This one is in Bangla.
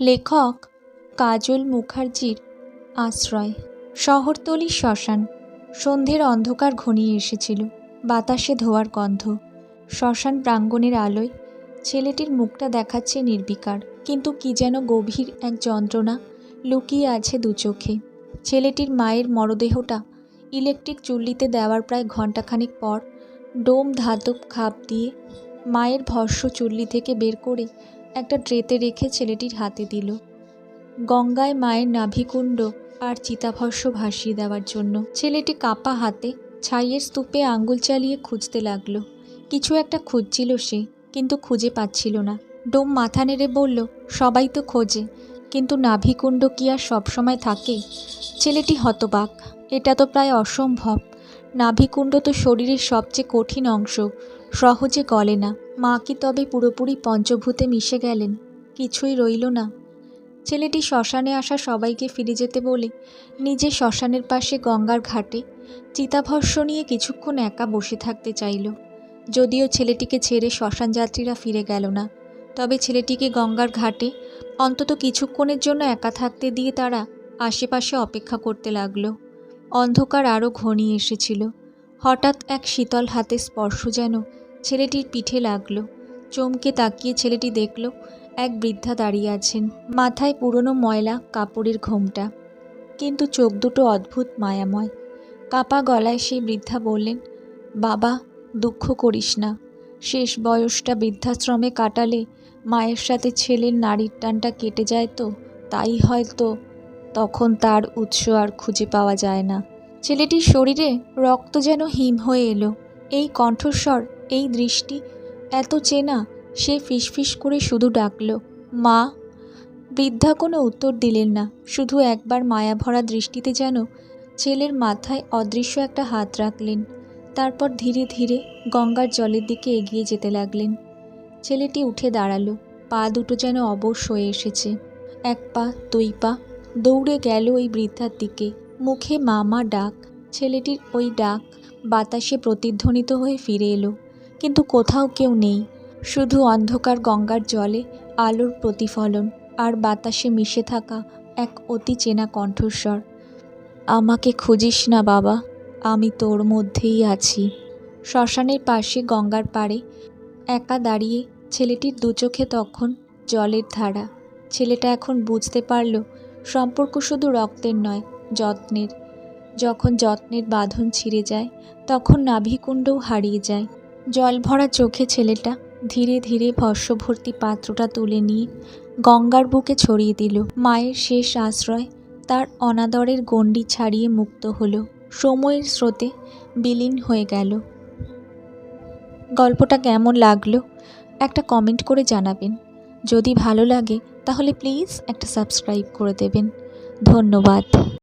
লেখক কাজল মুখার্জির আশ্রয়। শহরতলির শ্মশান। সন্ধ্যের অন্ধকার ঘনিয়ে এসেছিল। বাতাসে ধোয়ার গন্ধ। শ্মশান প্রাঙ্গণের আলোয় ছেলেটির মুখটা দেখাচ্ছে নির্বিকার। কিন্তু কি যেন গভীর এক যন্ত্রণা লুকিয়ে আছে দু চোখে। ছেলেটির মায়ের মরদেহটা ইলেকট্রিক চুল্লিতে দেওয়ার প্রায় ঘণ্টাখানেক পর ডোম ধাতব খাপ দিয়ে মায়ের ভস্য চুল্লি থেকে বের করে একটা ট্রেতে রেখে ছেলেটির হাতে দিল। গঙ্গায় মায়ের নাভিকুণ্ড আর চিতাভস্য ভাসিয়ে দেওয়ার জন্য ছেলেটি কাপা হাতে ছাইয়ের স্তূপে আঙ্গুল চালিয়ে খুঁজতে লাগল। কিছু একটা খুঁজছিল সে, কিন্তু খুঁজে পাচ্ছিল না। ডোম মাথা নেড়ে বলল, সবাই তো খোঁজে, কিন্তু নাভিকুণ্ড কি আর সবসময় থাকে? ছেলেটি হতবাক, এটা তো প্রায় অসম্ভব। নাভিকুণ্ড তো শরীরের সবচেয়ে কঠিন অংশ, সহজে গলে না। মা কি তবে পুরোপুরি পঞ্চভূতে মিশে গেলেন, কিছুই রইল না। ছেলেটি শ্মশানে আসা সবাইকে ফিরে যেতে বলে, নিজে শ্মশানের পাশে গঙ্গার ঘাটে চিতাভস্য নিয়ে কিছুক্ষণ একা বসে থাকতে চাইল। যদিও ছেলেটিকে ছেড়ে শ্মশান যাত্রীরা ফিরে গেল না, তবে ছেলেটিকে গঙ্গার ঘাটে অন্তত কিছুক্ষণের জন্য একা থাকতে দিয়ে তারা আশেপাশে অপেক্ষা করতে লাগল। অন্ধকার আরও ঘনিয়ে এসেছিল। হঠাৎ এক শীতল হাতে স্পর্শ যেন ছেলেটির পিঠে লাগল। চমকে তাকিয়ে ছেলেটি দেখল, এক বৃদ্ধা দাঁড়িয়ে আছেন, মাথায় পুরনো ময়লা, কাপড়ের ঘোমটা। কিন্তু চোখ দুটো অদ্ভুত মায়াময়। কাপা গলায় সেই বৃদ্ধা বললেন, বাবা, দুঃখ করিস না। শেষ বয়সটা বৃদ্ধাশ্রমে কাটালে মায়ের সাথে ছেলের নারীর টানটা কেটে যায় তো, তাই হয়তো তখন তার উৎস আর খুঁজে পাওয়া যায় না। ছেলেটির শরীরে রক্ত যেন হিম হয়ে এলো। এই কণ্ঠস্বর এই দৃষ্টি এত চেনা, সে ফিসফিস করে শুধু ডাকল, মা। বৃদ্ধা কোনো উত্তর দিলেন না, শুধু একবার মায়াভরা দৃষ্টিতে যেন ছেলের মাথায় অদৃশ্য একটা হাত রাখলেন, তারপর ধীরে ধীরে গঙ্গার জলের দিকে এগিয়ে যেতে লাগলেন। ছেলেটি উঠে দাঁড়াল, পা দুটো যেন অবশ হয়ে এসেছে, এক পা, দুই পা, দৌড়ে গেল ওই বৃদ্ধার দিকে, মুখে মামা ডাক, ছেলেটির ওই ডাক বাতাসে প্রতিধ্বনিত হয়ে ফিরে এলো। কিন্তু কোথাও কেউ নেই। শুধু অন্ধকার গঙ্গার জলে আলোর প্রতিফলন আর বাতাসে মিশে থাকা এক অতি চেনা কণ্ঠস্বর। আমাকে খুঁজিস না বাবা, আমি তোর মধ্যেই আছি। শ্মশানের পাশে গঙ্গার পাড়ে একা দাঁড়িয়ে ছেলেটির দু চোখে তখন জলের ধারা। ছেলেটা এখন বুঝতে পারল, সম্পর্ক শুধু রক্তের নয়, যত্নের। যখন যত্নের বাঁধন ছিঁড়ে যায়, তখন নাভিকুণ্ডও হারিয়ে যায়। জল ভরা চোখে ছেলেটা ধীরে ধীরে ভস্যভর্তি পাত্রটা তুলে নিয়ে গঙ্গার বুকে ছড়িয়ে দিল। মায়ের শেষ আশ্রয় তার অনাদরের গণ্ডি ছাড়িয়ে মুক্ত হলো। সময়ের স্রোতে বিলীন হয়ে গেল। গল্পটা কেমন লাগল একটা কমেন্ট করে জানাবেন। যদি ভালো লাগে তাহলে প্লিজ একটা সাবস্ক্রাইব করে দেবেন। ধন্যবাদ।